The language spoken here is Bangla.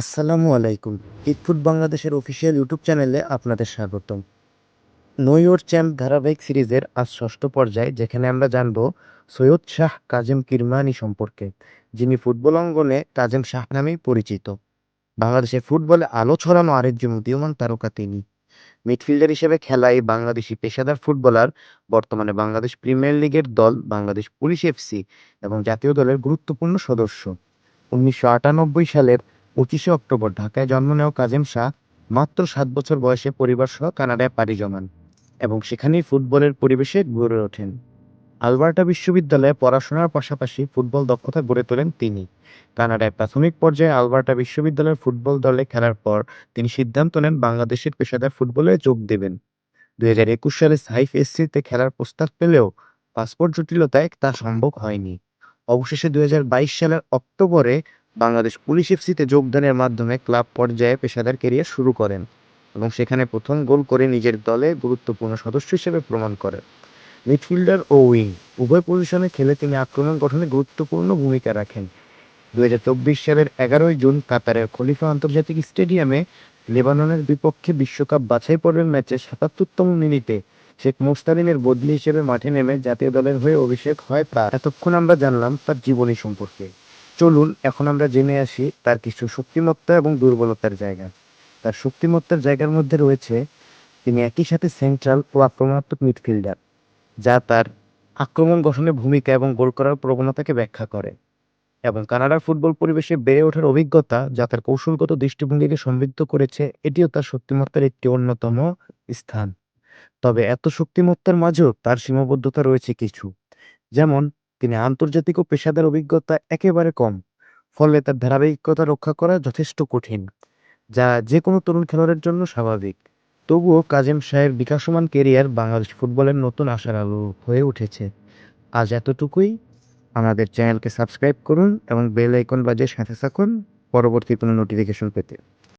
আসসালামু আলাইকুম। ইটফুট বাংলাদেশের অফিসিয়াল ইউটিউব চ্যানেলে আপনাদের স্বাগতম। নো চ্যাম্প ধারাবাহিক সিরিজের আজ ষষ্ঠ পর্যায়ে, যেখানে আমরা জানব সৈয়দ শাহ কাজেম কিরমানি সম্পর্কে, যিনি ফুটবল অঙ্গনে কাজেম শাহ নামেই পরিচিত। বাংলাদেশের ফুটবলে আলো ছড়ানো আরেকজন উদীয়মান তারকা তিনি। মিডফিল্ডার হিসেবে খেলা এই বাংলাদেশি পেশাদার ফুটবলার, বর্তমানে বাংলাদেশ প্রিমিয়ার লিগের দল বাংলাদেশ পুলিশ এফসি এবং জাতীয় দলের গুরুত্বপূর্ণ সদস্য। উনিশশো আটানব্বই সালের পঁচিশে অক্টোবর, ঢাকায় জন্ম নেওয়া কাজেম শাহ মাত্র সাত বছর বয়সে পরিবার সহ কানাডায় পাড়ি জমান এবং সেখানেই ফুটবলের পরিবেশে গড়ে ওঠেন। আলবার্টা বিশ্ববিদ্যালয়ে পড়াশোনার পাশাপাশি ফুটবল দক্ষতা গড়ে তোলেন তিনি। কানাডায় প্রাথমিক পর্যায়ে আলবার্টা বিশ্ববিদ্যালয়ের ফুটবল দলে খেলার পর তিনি সিদ্ধান্ত নেন বাংলাদেশের পেশাদার ফুটবলে যোগ দেবেন। দুই হাজার একুশ সালে সাইফ এসসিতে খেলার প্রস্তাব পেলেও পাসপোর্ট জটিলতায় তা সম্ভব হয়নি। অবশেষে দুই হাজার বাইশ সালের অক্টোবরে বাংলাদেশ পুলিশ এফসিতে যোগদানের মাধ্যমে ক্লাব পর্যায়ে পেশাদার কেরিয়ার শুরু করেন এবং সেখানে প্রথম গোল করে নিজের দলে গুরুত্বপূর্ণ সদস্য হিসেবে প্রমাণ করেন। মিডফিল্ডার ও উইং উভয় পজিশনে খেলে তিনি আক্রমণ গঠনে গুরুত্বপূর্ণ ভূমিকা রাখেন। দুই হাজার চব্বিশ সালের এগারোই জুন কাতারের খলিফা আন্তর্জাতিক স্টেডিয়ামে লেবাননের বিপক্ষে বিশ্বকাপ বাছাই পর্বের ম্যাচে সাতাত্তরতম মিনিটে শেখ মোস্তারিনের বদলি হিসেবে মাঠে নেমে জাতীয় দলের হয়ে অভিষেক হয় তার। এতক্ষণ আমরা জানলাম তার জীবনী সম্পর্কে। চলুন, এখন আমরা জেনে আসি তার কিছু শক্তিমত্তা এবং দুর্বলতার জায়গা। তার শক্তিমত্তার জায়গার মধ্যে রয়েছে তিনি একই সাথে সেন্ট্রাল ও আক্রমণাত্মক মিডফিল্ডার যা তার আক্রমণ গঠনে ভূমিকা এবং গোল করার প্রবণতাকে ব্যাখ্যা করে এবং কানাডার ফুটবল পরিবেশে বেড়ে ওঠার অভিজ্ঞতা যা তার কৌশলগত দৃষ্টিভঙ্গিকে সমৃদ্ধ করেছে, এটিও তার শক্তিমত্তার একটি অন্যতম স্থান। তবে এত শক্তিমত্তার মাঝেও তার সীমাবদ্ধতা রয়েছে কিছু। যেমন তিনি আন্তর্জাতিক ও পেশাদার অভিজ্ঞতা একেবারে কম, ফলে তার ধারাবাহিকতা রক্ষা করা যথেষ্ট কঠিন, যা যে কোনো তরুণ খেলোয়াড়ের জন্য স্বাভাবিক। তবুও কাজেম শাহের বিকাশমান কেরিয়ার বাংলাদেশ ফুটবলের নতুন আশার আলো হয়ে উঠেছে। আজ এতটুকুই। আমাদের চ্যানেলকে সাবস্ক্রাইব করুন এবং বেল আইকন বাজিয়ে সাথে থাকুন। পরবর্তী কোনো নোটিফিকেশন পেতে।